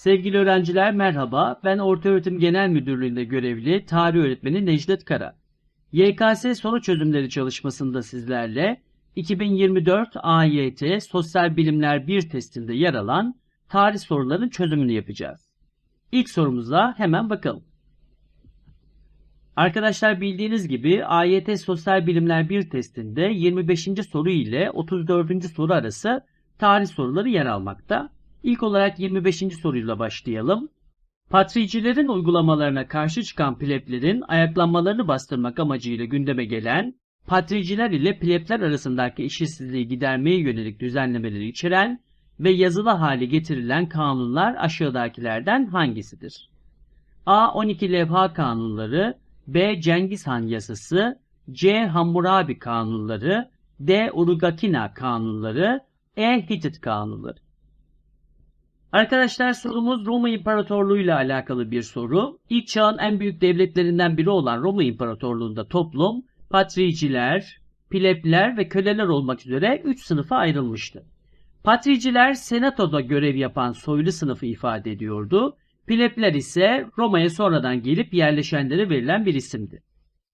Sevgili öğrenciler merhaba. Ben Ortaöğretim Genel Müdürlüğü'nde görevli tarih öğretmeni Necdet Kara. YKS soru çözümleri çalışmasında sizlerle 2024 AYT Sosyal Bilimler 1 testinde yer alan tarih sorularının çözümünü yapacağız. İlk sorumuza hemen bakalım. Arkadaşlar bildiğiniz gibi AYT Sosyal Bilimler 1 testinde 25. soru ile 34. soru arası tarih soruları yer almakta. İlk olarak 25. soruyla başlayalım. Patricilerin uygulamalarına karşı çıkan pleblerin ayaklanmalarını bastırmak amacıyla gündeme gelen, patriciler ile plebler arasındaki eşitsizliği gidermeye yönelik düzenlemeleri içeren ve yazılı hale getirilen kanunlar aşağıdakilerden hangisidir? A. 12 levha kanunları, B. Cengiz Han yasası, C. Hammurabi kanunları, D. Urugakina kanunları, E. Hitit kanunları. Arkadaşlar sorumuz Roma İmparatorluğu ile alakalı bir soru. İlk çağın en büyük devletlerinden biri olan Roma İmparatorluğu'nda toplum, patriciler, plebler ve köleler olmak üzere 3 sınıfa ayrılmıştı. Patriciler senatoda görev yapan soylu sınıfı ifade ediyordu. Plebler ise Roma'ya sonradan gelip yerleşenlere verilen bir isimdi.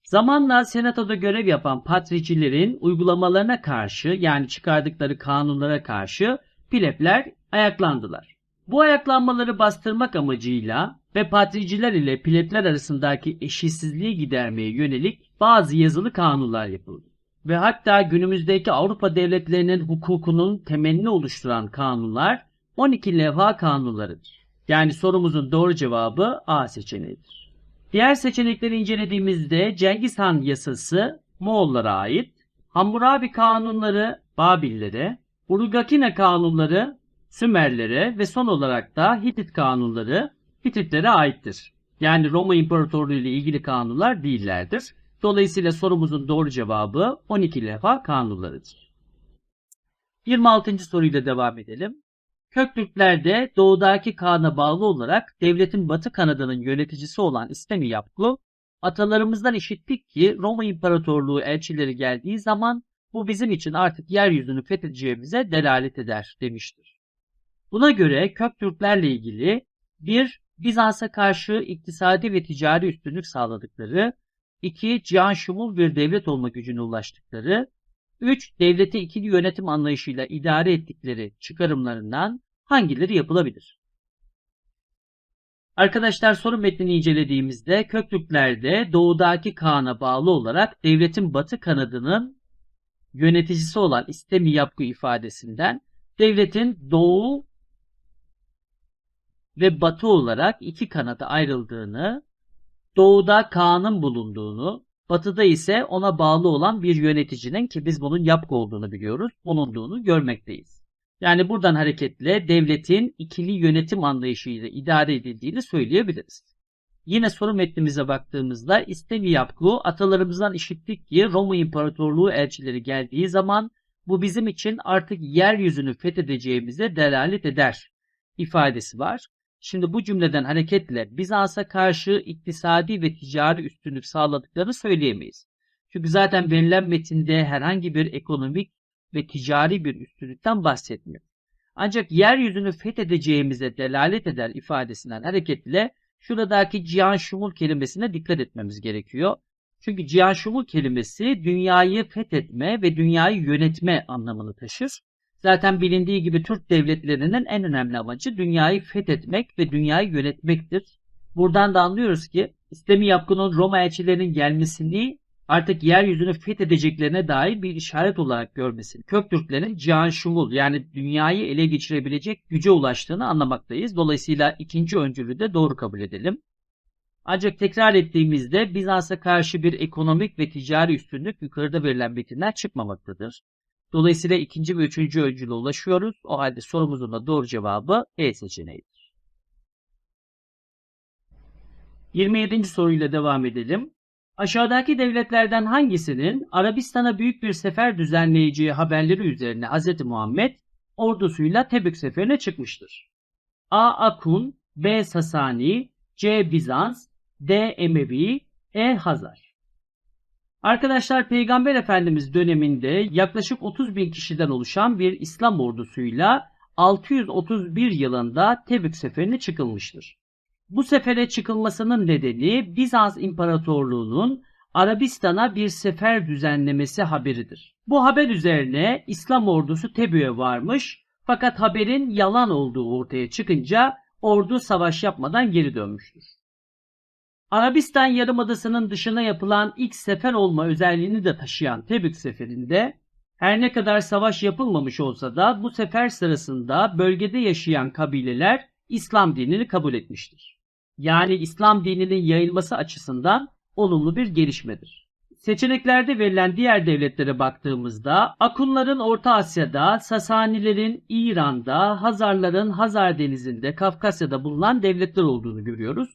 Zamanla senatoda görev yapan patricilerin uygulamalarına karşı yani çıkardıkları kanunlara karşı plebler ayaklandılar. Bu ayaklanmaları bastırmak amacıyla ve patriciler ile plebler arasındaki eşitsizliği gidermeye yönelik bazı yazılı kanunlar yapıldı. Ve hatta günümüzdeki Avrupa devletlerinin hukukunun temelini oluşturan kanunlar 12 levha kanunlarıdır. Yani sorumuzun doğru cevabı A seçeneğidir. Diğer seçenekleri incelediğimizde Cengiz Han yasası Moğollara ait, Hammurabi kanunları Babillere, Urugakina kanunları Sümerlere ve son olarak da Hitit kanunları Hititlere aittir. Yani Roma İmparatorluğu ile ilgili kanunlar değillerdir. Dolayısıyla sorumuzun doğru cevabı 12 levha kanunlarıdır. 26. soruyla devam edelim. Köktürklerde doğudaki Kaan'a bağlı olarak devletin batı kanadının yöneticisi olan İslami Yapkulu, atalarımızdan işittik ki Roma İmparatorluğu elçileri geldiği zaman bu bizim için artık yeryüzünü fethedeceğimize delalet eder demiştir. Buna göre Köktürklerle ilgili bir Bizans'a karşı iktisadi ve ticari üstünlük sağladıkları, 2. Cihan şumul bir devlet olma gücüne ulaştıkları, 3. Devleti ikili yönetim anlayışıyla idare ettikleri çıkarımlarından hangileri yapılabilir? Arkadaşlar soru metnini incelediğimizde Köktürklerde doğudaki Kaan'a bağlı olarak devletin batı kanadının yöneticisi olan İstemi yapgı ifadesinden devletin doğu ve batı olarak iki kanada ayrıldığını, doğuda Kaan'ın bulunduğunu, batıda ise ona bağlı olan bir yöneticinin ki biz bunun yapgı olduğunu biliyoruz, bulunduğunu görmekteyiz. Yani buradan hareketle devletin ikili yönetim anlayışıyla idare edildiğini söyleyebiliriz. Yine soru metnimize baktığımızda İstemi yapgı atalarımızdan işittik ki Roma İmparatorluğu elçileri geldiği zaman bu bizim için artık yeryüzünü fethedeceğimize delalet eder ifadesi var. Şimdi bu cümleden hareketle Bizans'a karşı iktisadi ve ticari üstünlük sağladıklarını söyleyemeyiz. Çünkü zaten verilen metinde herhangi bir ekonomik ve ticari bir üstünlükten bahsetmiyor. Ancak yeryüzünü fethedeceğimize delalet eder ifadesinden hareketle şuradaki cihan şumul kelimesine dikkat etmemiz gerekiyor. Çünkü cihan şumul kelimesi dünyayı fethetme ve dünyayı yönetme anlamını taşır. Zaten bilindiği gibi Türk devletlerinin en önemli amacı dünyayı fethetmek ve dünyayı yönetmektir. Buradan da anlıyoruz ki İslami yapgının Roma elçilerinin gelmesini artık yeryüzünü fethedeceklerine dair bir işaret olarak görmesini, Köktürklerin cihan şumul yani dünyayı ele geçirebilecek güce ulaştığını anlamaktayız. Dolayısıyla ikinci öncülü de doğru kabul edelim. Ancak tekrar ettiğimizde Bizans'a karşı bir ekonomik ve ticari üstünlük yukarıda verilen metinler çıkmamaktadır. Dolayısıyla ikinci ve üçüncü öncüle ulaşıyoruz. O halde sorumuzun da doğru cevabı E seçeneğidir. 27. soruyla devam edelim. Aşağıdaki devletlerden hangisinin Arabistan'a büyük bir sefer düzenleyeceği haberleri üzerine Hz. Muhammed ordusuyla Tebük seferine çıkmıştır? A. Akun B. Sasani C. Bizans D. Emevi E. Hazar Arkadaşlar Peygamber Efendimiz döneminde yaklaşık 30 bin kişiden oluşan bir İslam ordusuyla 631 yılında Tebük seferine çıkılmıştır. Bu sefere çıkılmasının nedeni Bizans İmparatorluğu'nun Arabistan'a bir sefer düzenlemesi haberidir. Bu haber üzerine İslam ordusu Tebük'e varmış fakat haberin yalan olduğu ortaya çıkınca ordu savaş yapmadan geri dönmüştür. Arabistan Yarımadası'nın dışına yapılan ilk sefer olma özelliğini de taşıyan Tebük seferinde her ne kadar savaş yapılmamış olsa da bu sefer sırasında bölgede yaşayan kabileler İslam dinini kabul etmiştir. Yani İslam dininin yayılması açısından olumlu bir gelişmedir. Seçeneklerde verilen diğer devletlere baktığımızda Akunların Orta Asya'da, Sasanilerin İran'da, Hazarların Hazar Denizi'nde, Kafkasya'da bulunan devletler olduğunu görüyoruz.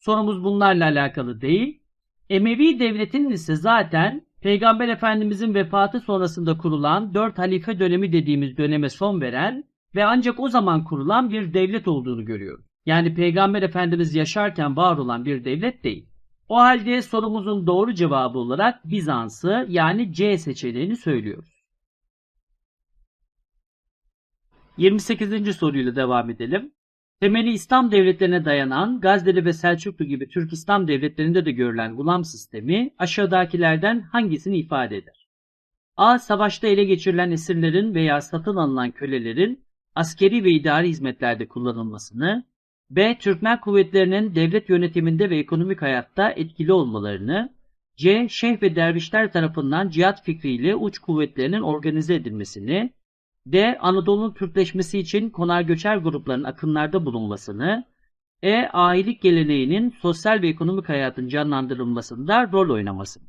Sorumuz bunlarla alakalı değil. Emevi devletinin ise zaten Peygamber Efendimizin vefatı sonrasında kurulan dört halife dönemi dediğimiz döneme son veren ve ancak o zaman kurulan bir devlet olduğunu görüyoruz. Yani Peygamber Efendimiz yaşarken var olan bir devlet değil. O halde sorumuzun doğru cevabı olarak Bizans'ı yani C seçeneğini söylüyoruz. 28. soruyla devam edelim. Temeli İslam devletlerine dayanan Gazneli ve Selçuklu gibi Türk İslam devletlerinde de görülen gulam sistemi aşağıdakilerden hangisini ifade eder? A. Savaşta ele geçirilen esirlerin veya satın alınan kölelerin askeri ve idari hizmetlerde kullanılmasını, B. Türkmen kuvvetlerinin devlet yönetiminde ve ekonomik hayatta etkili olmalarını, C. Şeyh ve dervişler tarafından cihat fikriyle uç kuvvetlerinin organize edilmesini, D. Anadolu'nun Türkleşmesi için konar göçer grupların akınlarda bulunmasını, E. Ailelik geleneğinin sosyal ve ekonomik hayatın canlandırılmasında rol oynamasını.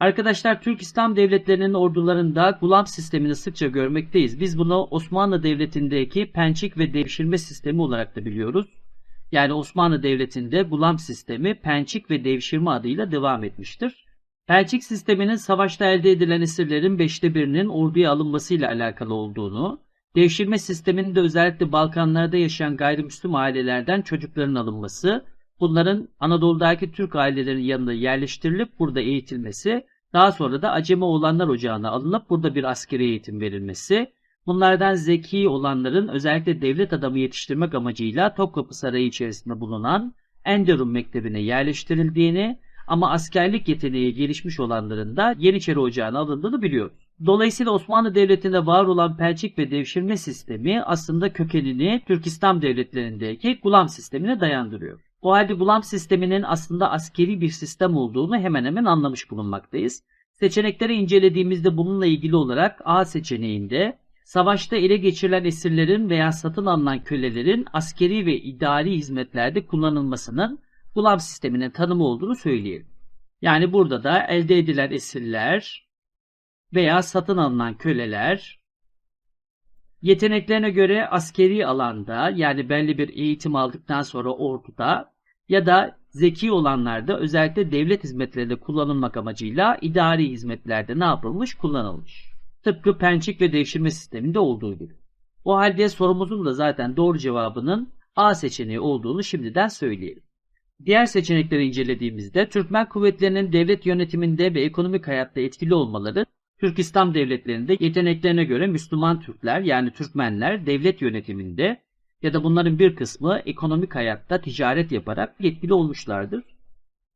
Arkadaşlar Türk İslam devletlerinin ordularında gulam sistemini sıkça görmekteyiz. Biz bunu Osmanlı Devleti'ndeki pençik ve devşirme sistemi olarak da biliyoruz. Yani Osmanlı Devleti'nde gulam sistemi pençik ve devşirme adıyla devam etmiştir. Pençik sisteminin savaşta elde edilen esirlerin beşte birinin orduya alınmasıyla alakalı olduğunu, devşirme sisteminin de özellikle Balkanlarda yaşayan gayrimüslim ailelerden çocukların alınması, bunların Anadolu'daki Türk ailelerinin yanına yerleştirilip burada eğitilmesi, daha sonra da Acemi olanlar ocağına alınıp burada bir askeri eğitim verilmesi, bunlardan zeki olanların özellikle devlet adamı yetiştirmek amacıyla Topkapı Sarayı içerisinde bulunan Enderun Mektebi'ne yerleştirildiğini, ama askerlik yeteneği gelişmiş olanların da Yeniçeri Ocağı'na alındığını biliyoruz. Dolayısıyla Osmanlı Devleti'nde var olan pençik ve devşirme sistemi aslında kökenini Türk İslam devletlerindeki gulam sistemine dayandırıyor. O halde gulam sisteminin aslında askeri bir sistem olduğunu hemen hemen anlamış bulunmaktayız. Seçenekleri incelediğimizde bununla ilgili olarak A seçeneğinde savaşta ele geçirilen esirlerin veya satın alınan kölelerin askeri ve idari hizmetlerde kullanılmasının gulam sisteminin tanımı olduğunu söyleyelim. Yani burada da elde edilen esirler veya satın alınan köleler yeteneklerine göre askeri alanda yani belli bir eğitim aldıktan sonra orduda ya da zeki olanlarda özellikle devlet hizmetlerinde kullanılmak amacıyla idari hizmetlerde ne yapılmış? Kullanılmış. Tıpkı pençik ve devşirme sisteminde olduğu gibi. O halde sorumuzun da zaten doğru cevabının A seçeneği olduğunu şimdiden söyleyelim. Diğer seçenekleri incelediğimizde Türkmen kuvvetlerinin devlet yönetiminde ve ekonomik hayatta etkili olmaları, Türk İslam devletlerinde yeteneklerine göre Müslüman Türkler yani Türkmenler devlet yönetiminde ya da bunların bir kısmı ekonomik hayatta ticaret yaparak etkili olmuşlardır.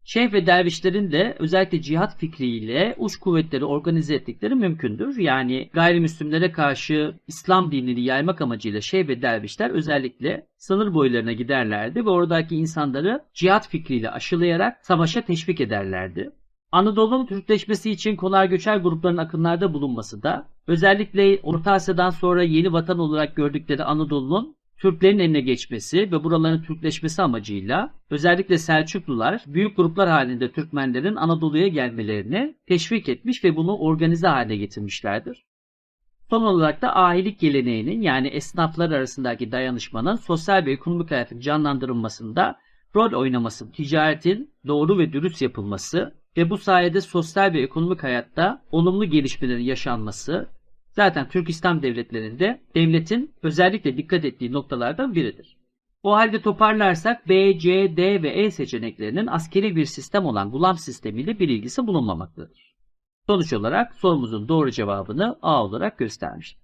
Şeyh ve dervişlerin de özellikle cihat fikriyle uç kuvvetleri organize ettikleri mümkündür. Yani gayrimüslimlere karşı İslam dinini yaymak amacıyla şeyh ve dervişler özellikle sınır boylarına giderlerdi ve oradaki insanları cihat fikriyle aşılayarak savaşa teşvik ederlerdi. Anadolu'nun Türkleşmesi için konar göçer grupların akınlarda bulunması da özellikle Orta Asya'dan sonra yeni vatan olarak gördükleri Anadolu'nun Türklerin eline geçmesi ve buraların Türkleşmesi amacıyla özellikle Selçuklular büyük gruplar halinde Türkmenlerin Anadolu'ya gelmelerini teşvik etmiş ve bunu organize hale getirmişlerdir. Son olarak da ahilik geleneğinin yani esnaflar arasındaki dayanışmanın sosyal ve ekonomik hayatın canlandırılmasında rol oynaması, ticaretin doğru ve dürüst yapılması ve bu sayede sosyal ve ekonomik hayatta olumlu gelişmelerin yaşanması zaten Türk İslam devletlerinde devletin özellikle dikkat ettiği noktalardan biridir. O halde toparlarsak B, C, D ve E seçeneklerinin askeri bir sistem olan gulam sistemiyle bir ilgisi bulunmamaktadır. Sonuç olarak sorumuzun doğru cevabını A olarak göstermiştir.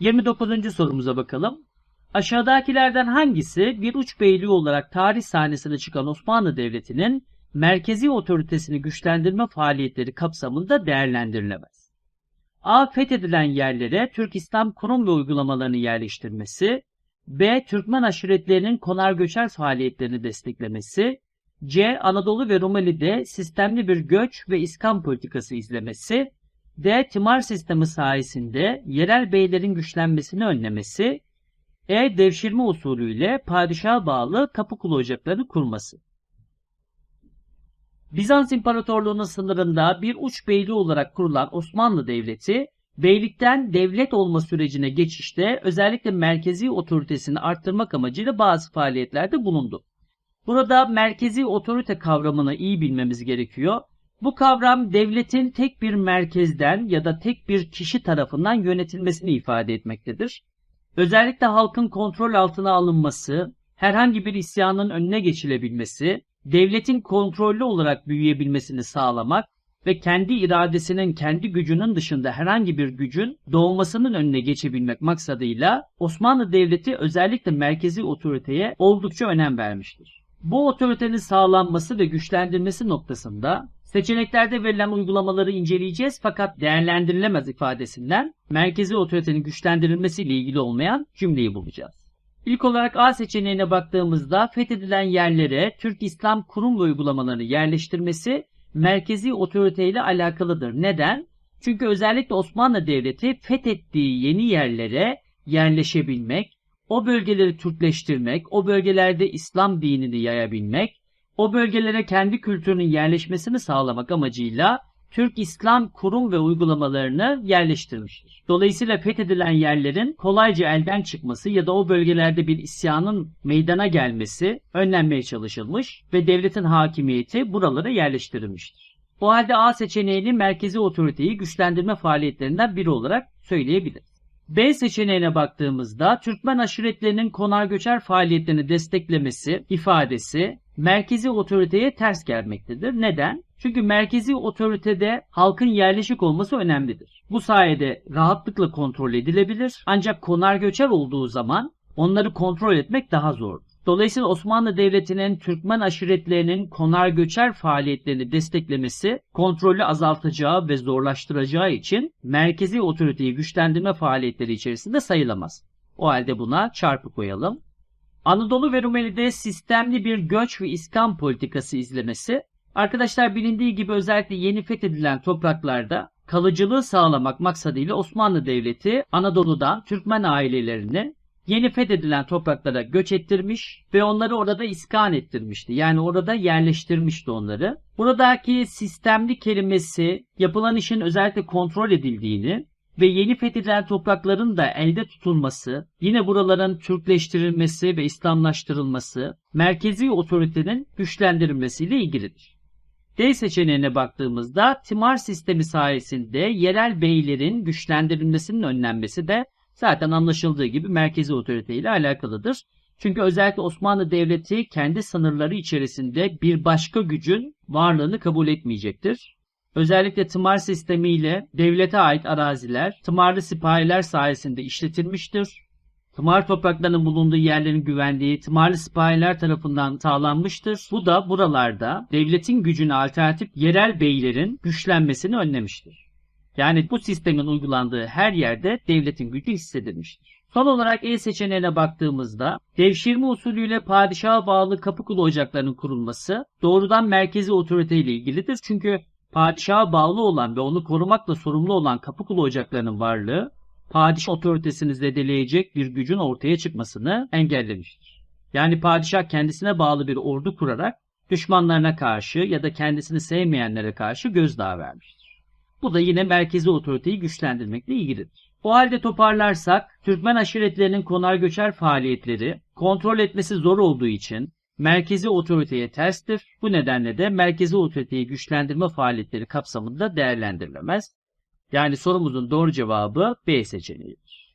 29. sorumuza bakalım. Aşağıdakilerden hangisi bir uç beyliği olarak tarih sahnesine çıkan Osmanlı Devleti'nin merkezi otoritesini güçlendirme faaliyetleri kapsamında değerlendirilemez? A. Fethedilen yerlere Türk İslam kurum ve uygulamalarını yerleştirmesi, B. Türkmen aşiretlerinin konar göçer faaliyetlerini desteklemesi, C. Anadolu ve Rumeli'de sistemli bir göç ve iskan politikası izlemesi, D. Tımar sistemi sayesinde yerel beylerin güçlenmesini önlemesi, E. Devşirme usulüyle padişaha bağlı tapu kulu ocaklarını kurması. Bizans İmparatorluğu'nun sınırında bir uç beyliği olarak kurulan Osmanlı Devleti, beylikten devlet olma sürecine geçişte özellikle merkezi otoritesini arttırmak amacıyla bazı faaliyetlerde bulundu. Burada merkezi otorite kavramını iyi bilmemiz gerekiyor. Bu kavram devletin tek bir merkezden ya da tek bir kişi tarafından yönetilmesini ifade etmektedir. Özellikle halkın kontrol altına alınması, herhangi bir isyanın önüne geçilebilmesi, devletin kontrollü olarak büyüyebilmesini sağlamak ve kendi iradesinin, kendi gücünün dışında herhangi bir gücün doğmasının önüne geçebilmek maksadıyla Osmanlı Devleti özellikle merkezi otoriteye oldukça önem vermiştir. Bu otoritenin sağlanması ve güçlendirilmesi noktasında seçeneklerde verilen uygulamaları inceleyeceğiz fakat değerlendirilemez ifadesinden merkezi otoritenin güçlendirilmesiyle ilgili olmayan cümleyi bulacağız. İlk olarak A seçeneğine baktığımızda fethedilen yerlere Türk İslam kurum ve uygulamalarını yerleştirmesi merkezi otoriteyle alakalıdır. Neden? Çünkü özellikle Osmanlı Devleti fethettiği yeni yerlere yerleşebilmek, o bölgeleri Türkleştirmek, o bölgelerde İslam dinini yayabilmek, o bölgelere kendi kültürünün yerleşmesini sağlamak amacıyla Türk İslam kurum ve uygulamalarını yerleştirmiştir. Dolayısıyla fethedilen yerlerin kolayca elden çıkması ya da o bölgelerde bir isyanın meydana gelmesi önlenmeye çalışılmış ve devletin hakimiyeti buralara yerleştirilmiştir. O halde A seçeneğini merkezi otoriteyi güçlendirme faaliyetlerinden biri olarak söyleyebiliriz. B seçeneğine baktığımızda Türkmen aşiretlerinin konar göçer faaliyetlerini desteklemesi ifadesi merkezi otoriteye ters gelmektedir. Neden? Çünkü merkezi otoritede halkın yerleşik olması önemlidir. Bu sayede rahatlıkla kontrol edilebilir ancak konar göçer olduğu zaman onları kontrol etmek daha zor. Dolayısıyla Osmanlı Devleti'nin Türkmen aşiretlerinin konar göçer faaliyetlerini desteklemesi kontrolü azaltacağı ve zorlaştıracağı için merkezi otoriteyi güçlendirme faaliyetleri içerisinde sayılamaz. O halde buna çarpı koyalım. Anadolu ve Rumeli'de sistemli bir göç ve iskan politikası izlemesi Arkadaşlar bilindiği gibi özellikle yeni fethedilen topraklarda kalıcılığı sağlamak maksadıyla Osmanlı Devleti Anadolu'dan Türkmen ailelerini yeni fethedilen topraklara göç ettirmiş ve onları orada iskan ettirmişti. Yani orada yerleştirmişti onları. Buradaki sistemli kelimesi yapılan işin özellikle kontrol edildiğini ve yeni fethedilen toprakların da elde tutulması, yine buraların Türkleştirilmesi ve İslamlaştırılması, merkezi otoritenin güçlendirilmesiyle ilgilidir. D seçeneğine baktığımızda timar sistemi sayesinde yerel beylerin güçlendirilmesinin önlenmesi de zaten anlaşıldığı gibi merkezi otorite ile alakalıdır. Çünkü özellikle Osmanlı Devleti kendi sınırları içerisinde bir başka gücün varlığını kabul etmeyecektir. Özellikle tımar sistemiyle devlete ait araziler tımarlı sipahiler sayesinde işletilmiştir. Tımar topraklarının bulunduğu yerlerin güvenliği tımarlı sipahiler tarafından sağlanmıştır. Bu da buralarda devletin gücüne alternatif yerel beylerin güçlenmesini önlemiştir. Yani bu sistemin uygulandığı her yerde devletin gücü hissedilmiştir. Son olarak E seçeneğine baktığımızda devşirme usulüyle padişaha bağlı kapı kulu ocaklarının kurulması doğrudan merkezi otorite ile ilgilidir. Çünkü padişaha bağlı olan ve onu korumakla sorumlu olan kapı kulu ocaklarının varlığı padişah otoritesini zedeleyecek bir gücün ortaya çıkmasını engellemiştir. Yani padişah kendisine bağlı bir ordu kurarak düşmanlarına karşı ya da kendisini sevmeyenlere karşı gözdağı vermiştir. Bu da yine merkezi otoriteyi güçlendirmekle ilgilidir. O halde toparlarsak Türkmen aşiretlerinin konar göçer faaliyetleri kontrol etmesi zor olduğu için merkezi otoriteye terstir. Bu nedenle de merkezi otoriteyi güçlendirme faaliyetleri kapsamında değerlendirilemez. Yani sorumuzun doğru cevabı B seçeneğidir.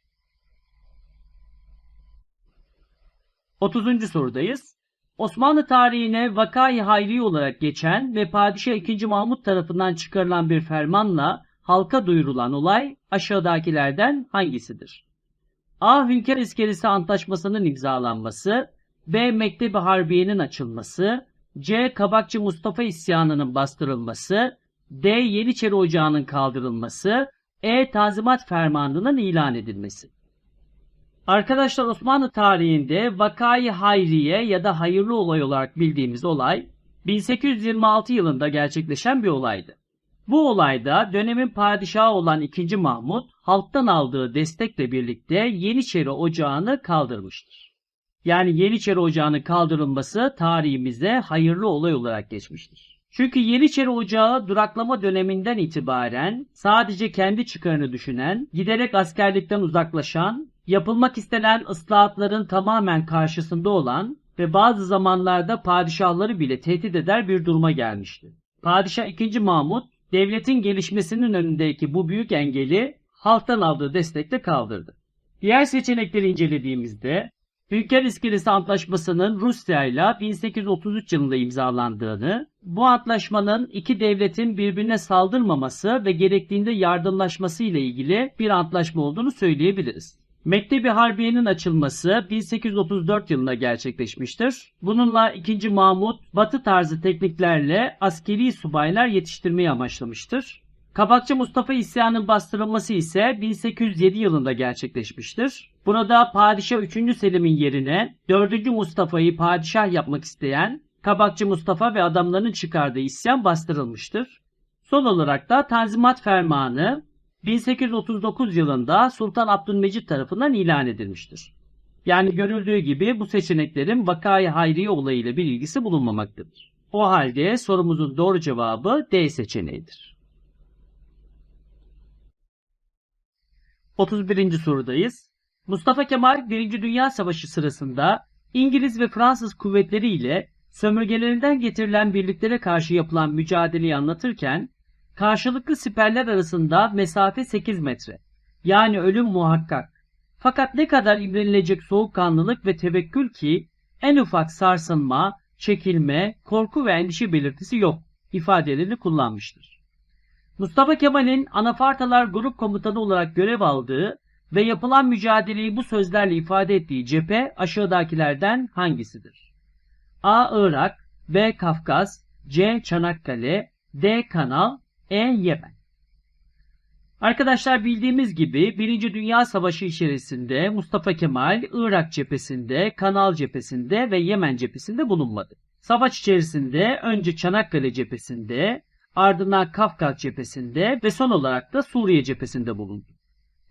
30. sorudayız. Osmanlı tarihine vakayı hayri olarak geçen ve Padişah 2. Mahmut tarafından çıkarılan bir fermanla halka duyurulan olay aşağıdakilerden hangisidir? A. Hünkar İskelesi Antlaşması'nın imzalanması B. Mektebi Harbiye'nin açılması C. Kabakçı Mustafa isyanının bastırılması D. Yeniçeri Ocağı'nın kaldırılması E. Tanzimat Fermanı'nın ilan edilmesi. Arkadaşlar Osmanlı tarihinde Vakayı Hayriye ya da hayırlı olay olarak bildiğimiz olay 1826 yılında gerçekleşen bir olaydı. Bu olayda dönemin padişahı olan 2. Mahmut halktan aldığı destekle birlikte Yeniçeri Ocağı'nı kaldırmıştır. Yani Yeniçeri Ocağı'nın kaldırılması tarihimize hayırlı olay olarak geçmiştir. Çünkü Yeniçeri Ocağı duraklama döneminden itibaren sadece kendi çıkarını düşünen, giderek askerlikten uzaklaşan, yapılmak istenen ıslahatların tamamen karşısında olan ve bazı zamanlarda padişahları bile tehdit eder bir duruma gelmişti. Padişah 2. Mahmut devletin gelişmesinin önündeki bu büyük engeli halktan aldığı destekle kaldırdı. Diğer seçenekleri incelediğimizde Hünkar İskelesi Antlaşması'nın Rusya ile 1833 yılında imzalandığını, bu antlaşmanın iki devletin birbirine saldırmaması ve gerektiğinde yardımlaşması ile ilgili bir antlaşma olduğunu söyleyebiliriz. Mektebi Harbiye'nin açılması 1834 yılında gerçekleşmiştir. Bununla 2. Mahmut batı tarzı tekniklerle askeri subaylar yetiştirmeyi amaçlamıştır. Kabakçı Mustafa isyanının bastırılması ise 1807 yılında gerçekleşmiştir. Burada Padişah 3. Selim'in yerine 4. Mustafa'yı padişah yapmak isteyen Kabakçı Mustafa ve adamlarının çıkardığı isyan bastırılmıştır. Son olarak da Tanzimat Fermanı 1839 yılında Sultan Abdülmecit tarafından ilan edilmiştir. Yani görüldüğü gibi bu seçeneklerin vakayı hayriye olayıyla bir ilgisi bulunmamaktadır. O halde sorumuzun doğru cevabı D seçeneğidir. 31. sorudayız. Mustafa Kemal 1. Dünya Savaşı sırasında İngiliz ve Fransız kuvvetleri ile sömürgelerinden getirilen birliklere karşı yapılan mücadeleyi anlatırken karşılıklı siperler arasında mesafe 8 metre. Yani ölüm muhakkak. Fakat ne kadar imrenilecek soğukkanlılık ve tevekkül ki en ufak sarsılma, çekilme, korku ve endişe belirtisi yok ifadelerini kullanmıştır. Mustafa Kemal'in Anafartalar Grup Komutanı olarak görev aldığı ve yapılan mücadeleyi bu sözlerle ifade ettiği cephe aşağıdakilerden hangisidir? A. Irak B. Kafkas C. Çanakkale D. Kanal E. Yemen Arkadaşlar bildiğimiz gibi Birinci Dünya Savaşı içerisinde Mustafa Kemal Irak cephesinde, Kanal cephesinde ve Yemen cephesinde bulunmadı. Savaş içerisinde önce Çanakkale cephesinde, ardından Kafkas cephesinde ve son olarak da Suriye cephesinde bulundu.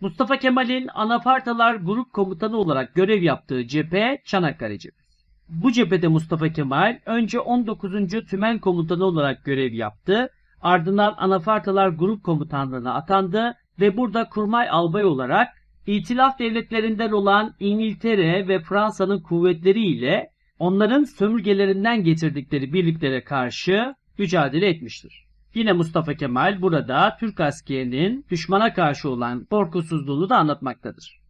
Mustafa Kemal'in Anafartalar Grup Komutanı olarak görev yaptığı cephe Çanakkale cephesi. Bu cephede Mustafa Kemal önce 19. Tümen Komutanı olarak görev yaptı, ardından Anafartalar Grup Komutanlığı'na atandı ve burada kurmay albay olarak İtilaf devletlerinden olan İngiltere ve Fransa'nın kuvvetleriyle onların sömürgelerinden getirdikleri birliklere karşı mücadele etmiştir. Yine Mustafa Kemal burada Türk askerinin düşmana karşı olan korkusuzluğunu da anlatmaktadır.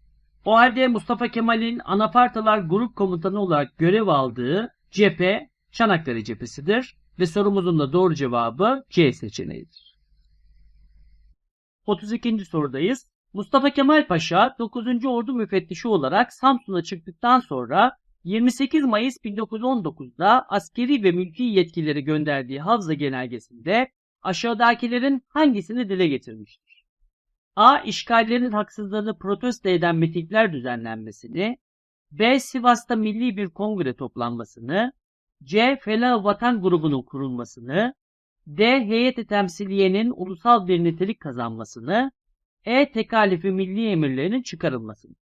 O halde Mustafa Kemal'in Anafartalar Grup Komutanı olarak görev aldığı cephe Çanakkale cephesidir ve sorumuzun da doğru cevabı C seçeneğidir. 32. sorudayız. Mustafa Kemal Paşa 9. Ordu müfettişi olarak Samsun'a çıktıktan sonra 28 Mayıs 1919'da askeri ve mülki yetkileri gönderdiği Havza Genelgesi'nde aşağıdakilerin hangisini dile getirmiştir? A. İşgallerin haksızlığını protesto eden mitingler düzenlenmesini, B. Sivas'ta milli bir kongre toplanmasını, C. Felah Vatan grubunun kurulmasını, D. Heyeti temsiliyenin ulusal bir nitelik kazanmasını, E. Tekalifi milli emirlerinin çıkarılmasını.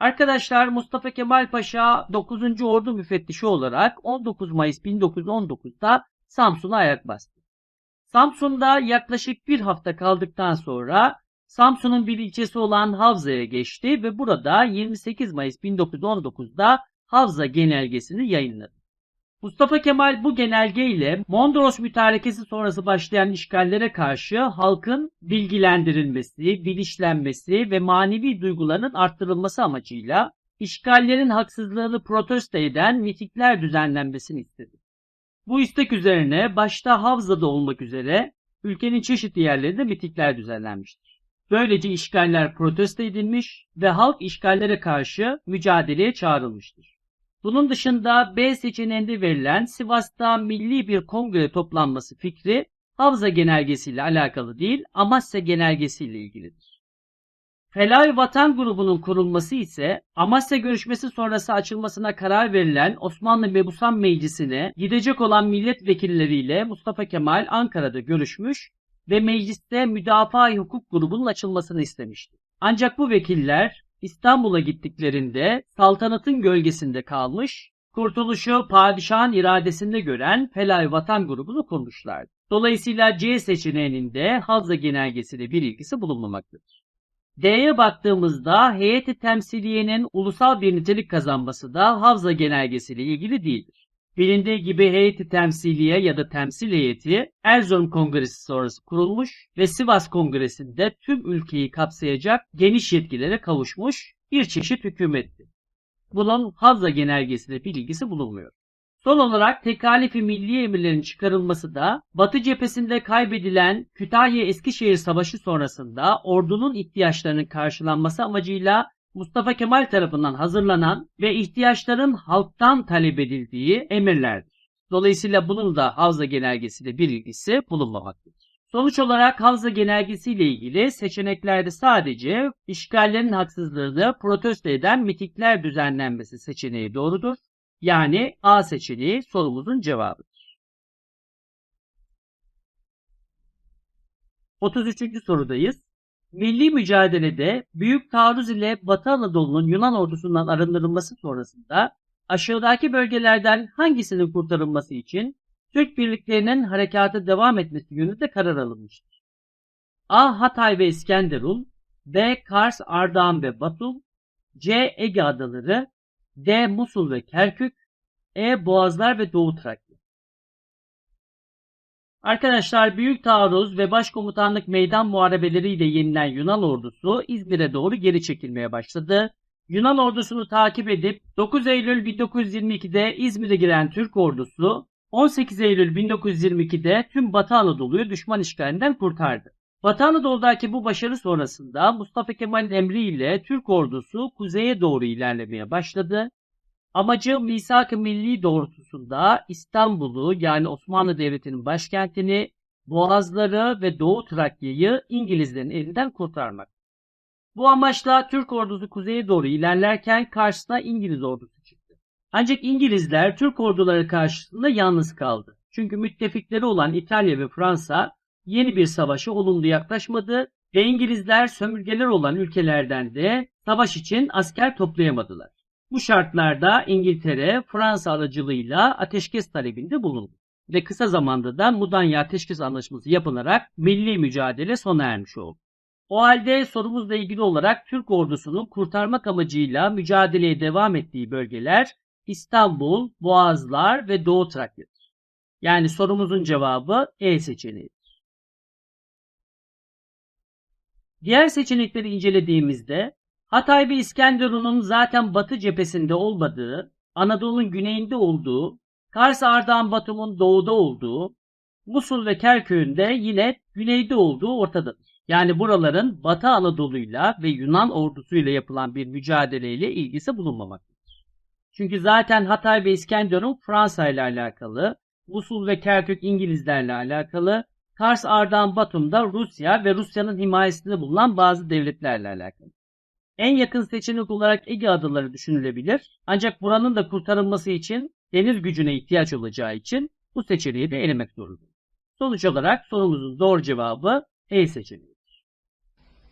Arkadaşlar Mustafa Kemal Paşa 9. Ordu müfettişi olarak 19 Mayıs 1919'da Samsun'a ayak bastı. Samsun'da yaklaşık bir hafta kaldıktan sonra Samsun'un bir ilçesi olan Havza'ya geçti ve burada 28 Mayıs 1919'da Havza genelgesini yayınladı. Mustafa Kemal bu genelge ile Mondros mütarekesi sonrası başlayan işgallere karşı halkın bilgilendirilmesi, bilinçlenmesi ve manevi duygularının arttırılması amacıyla işgallerin haksızlığını protesto eden mitikler düzenlenmesini istedi. Bu istek üzerine başta Havza'da olmak üzere ülkenin çeşitli yerlerinde mitikler düzenlenmiştir. Böylece işgaller protesto edilmiş ve halk işgallere karşı mücadeleye çağrılmıştır. Bunun dışında B seçeneğinde verilen Sivas'ta milli bir kongre toplanması fikri Havza genelgesiyle alakalı değil, Amasya genelgesiyle ilgilidir. Felahi Vatan grubunun kurulması ise Amasya görüşmesi sonrası açılmasına karar verilen Osmanlı Mebusan Meclisi'ne gidecek olan milletvekilleriyle Mustafa Kemal Ankara'da görüşmüş ve mecliste müdafaa hukuk grubunun açılmasını istemişti. Ancak bu vekiller İstanbul'a gittiklerinde saltanatın gölgesinde kalmış, kurtuluşu padişahın iradesinde gören Felahi Vatan grubunu kurmuşlardı. Dolayısıyla C seçeneğinin de Havza genelgesiyle bir ilgisi bulunmamaktadır. D'ye baktığımızda heyeti temsiliyenin ulusal bir nitelik kazanması da Havza genelgesiyle ilgili değildir. Bilindiği gibi heyeti temsiliye ya da temsil heyeti Erzurum Kongresi sonrası kurulmuş ve Sivas Kongresi'nde tüm ülkeyi kapsayacak geniş yetkilere kavuşmuş bir çeşit hükümetti. Bunun Havza genelgesiyle bir ilgisi bulunmuyor. Son olarak tekalifi milli emirlerin çıkarılması da Batı cephesinde kaybedilen Kütahya-Eskişehir Savaşı sonrasında ordunun ihtiyaçlarının karşılanması amacıyla Mustafa Kemal tarafından hazırlanan ve ihtiyaçların halktan talep edildiği emirlerdir. Dolayısıyla bunun da Havza Genelgesi'yle bir ilgisi bulunmamaktadır. Sonuç olarak Havza Genelgesi ile ilgili seçeneklerde sadece işgallerin haksızlığını protesto eden mitikler düzenlenmesi seçeneği doğrudur. Yani A seçeneği sorumuzun cevabıdır. 33. sorudayız. Milli mücadelede Büyük Taarruz ile Batı Anadolu'nun Yunan ordusundan arındırılması sonrasında aşağıdaki bölgelerden hangisinin kurtarılması için Türk birliklerinin harekata devam etmesi yönünde karar alınmıştır. A. Hatay ve İskenderun B. Kars, Ardahan ve Batum C. Ege Adaları D. Musul ve Kerkük E. Boğazlar ve Doğu Trakya Arkadaşlar Büyük Taarruz ve Başkomutanlık meydan muharebeleriyle yenilen Yunan ordusu İzmir'e doğru geri çekilmeye başladı. Yunan ordusunu takip edip 9 Eylül 1922'de İzmir'e giren Türk ordusu 18 Eylül 1922'de tüm Batı Anadolu'yu düşman işgalinden kurtardı. Batı Anadolu'daki bu başarı sonrasında Mustafa Kemal'in emriyle Türk ordusu kuzeye doğru ilerlemeye başladı. Amacı misak-ı milli doğrultusunda İstanbul'u yani Osmanlı Devleti'nin başkentini, Boğazları ve Doğu Trakya'yı İngilizlerin elinden kurtarmak. Bu amaçla Türk ordusu kuzeye doğru ilerlerken karşısına İngiliz ordusu çıktı. Ancak İngilizler Türk orduları karşısında yalnız kaldı. Çünkü müttefikleri olan İtalya ve Fransa yeni bir savaşa olumlu yaklaşmadı ve İngilizler sömürgeler olan ülkelerden de savaş için asker toplayamadılar. Bu şartlarda İngiltere Fransa aracılığıyla ateşkes talebinde bulundu ve kısa zamanda da Mudanya Ateşkes Anlaşması yapılarak milli mücadele sona ermiş oldu. O halde sorumuzla ilgili olarak Türk ordusunun kurtarmak amacıyla mücadeleye devam ettiği bölgeler İstanbul, Boğazlar ve Doğu Trakya'dır. Yani sorumuzun cevabı E seçeneğidir. Diğer seçenekleri incelediğimizde Hatay ve İskenderun'un zaten batı cephesinde olmadığı, Anadolu'nun güneyinde olduğu, Kars Ardahan Batum'un doğuda olduğu, Musul ve Kerkük'ün de yine güneyde olduğu ortadadır. Yani buraların Batı Anadolu'yla ve Yunan ordusuyla yapılan bir mücadeleyle ilgisi bulunmamaktadır. Çünkü zaten Hatay ve İskenderun Fransa ile alakalı, Musul ve Kerkük İngilizlerle alakalı, Kars Ardahan Batum da Rusya ve Rusya'nın himayesinde bulunan bazı devletlerle alakalı. En yakın seçenek olarak Ege adaları düşünülebilir. Ancak buranın da kurtarılması için deniz gücüne ihtiyaç olacağı için bu seçeneği de elemek zorundayız. Sonuç olarak sorumuzun doğru cevabı E seçeneğidir.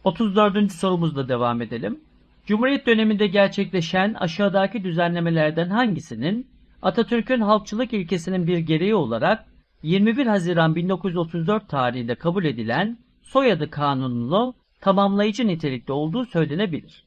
34. sorumuzla devam edelim. Cumhuriyet döneminde gerçekleşen aşağıdaki düzenlemelerden hangisinin Atatürk'ün halkçılık ilkesinin bir gereği olarak 21 Haziran 1934 tarihinde kabul edilen soyadı kanununu tamamlayıcı nitelikte olduğu söylenebilir.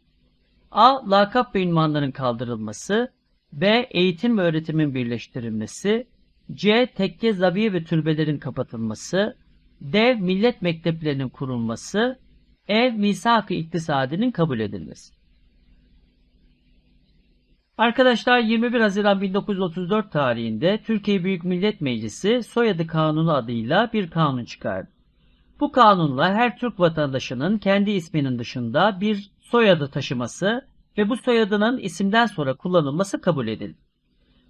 A. Lakap ve ünvanların kaldırılması B. Eğitim ve öğretimin birleştirilmesi C. Tekke, zaviye ve türbelerin kapatılması D. Millet mekteplerinin kurulması E. Misak-ı iktisadinin kabul edilmesi Arkadaşlar 21 Haziran 1934 tarihinde Türkiye Büyük Millet Meclisi soyadı kanunu adıyla bir kanun çıkardı. Bu kanunla her Türk vatandaşının kendi isminin dışında bir soyadı taşıması ve bu soyadının isimden sonra kullanılması kabul edildi.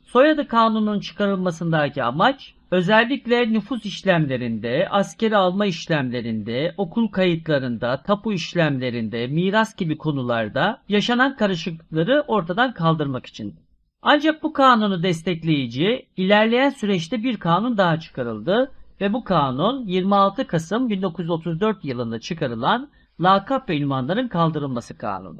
Soyadı kanunun çıkarılmasındaki amaç özellikle nüfus işlemlerinde, askeri alma işlemlerinde, okul kayıtlarında, tapu işlemlerinde, miras gibi konularda yaşanan karışıklıkları ortadan kaldırmak için. Ancak bu kanunu destekleyici ilerleyen süreçte bir kanun daha çıkarıldı ve bu kanun 26 Kasım 1934 yılında çıkarılan lakap ve ünvanların kaldırılması kanunu.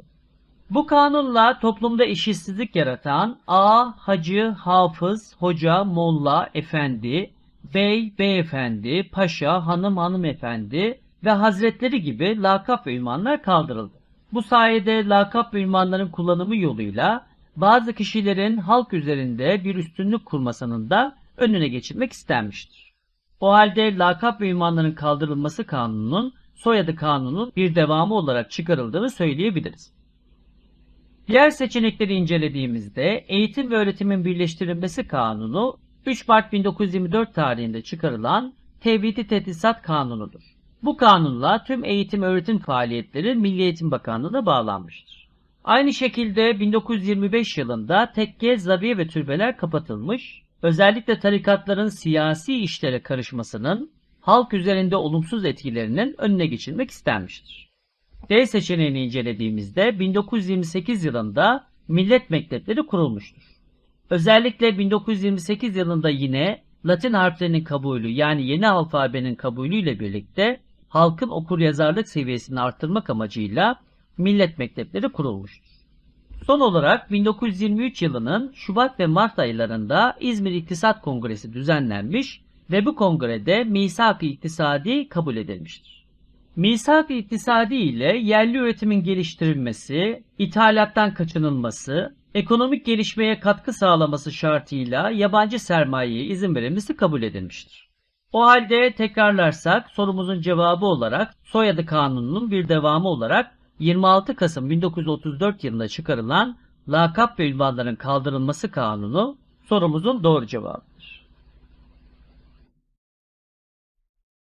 Bu kanunla toplumda eşitsizlik yaratan A, hacı, hafız, hoca, molla, efendi, bey, beyefendi, paşa, hanım, hanımefendi ve hazretleri gibi lakap ve ünvanlar kaldırıldı. Bu sayede lakap ve ünvanların kullanımı yoluyla bazı kişilerin halk üzerinde bir üstünlük kurmasının da önüne geçilmek istenmiştir. O halde lakap ve ünvanların kaldırılması kanununun soyadı kanunun bir devamı olarak çıkarıldığını söyleyebiliriz. Diğer seçenekleri incelediğimizde eğitim ve öğretimin birleştirilmesi kanunu 3 Mart 1924 tarihinde çıkarılan Tevhidi Tedrisat Kanunu'dur. Bu kanunla tüm eğitim öğretim faaliyetleri Milli Eğitim Bakanlığı'na bağlanmıştır. Aynı şekilde 1925 yılında tekke, zaviye ve türbeler kapatılmış, özellikle tarikatların siyasi işlere karışmasının halk üzerinde olumsuz etkilerinin önüne geçilmek istenmiştir. D seçeneğini incelediğimizde 1928 yılında millet mektepleri kurulmuştur. Özellikle 1928 yılında yine Latin harflerinin kabulü yani yeni alfabenin kabulüyle birlikte halkın okuryazarlık seviyesini arttırmak amacıyla millet mektepleri kurulmuştur. Son olarak 1923 yılının Şubat ve Mart aylarında İzmir İktisat Kongresi düzenlenmiş ve bu kongrede misak-ı iktisadi kabul edilmiştir. Misak-ı iktisadi ile yerli üretimin geliştirilmesi, ithalattan kaçınılması, ekonomik gelişmeye katkı sağlaması şartıyla yabancı sermayeye izin verilmesi kabul edilmiştir. O halde tekrarlarsak sorumuzun cevabı olarak soyadı kanununun bir devamı olarak 26 Kasım 1934 yılında çıkarılan lakap ve ünvanların kaldırılması kanunu sorumuzun doğru cevabı.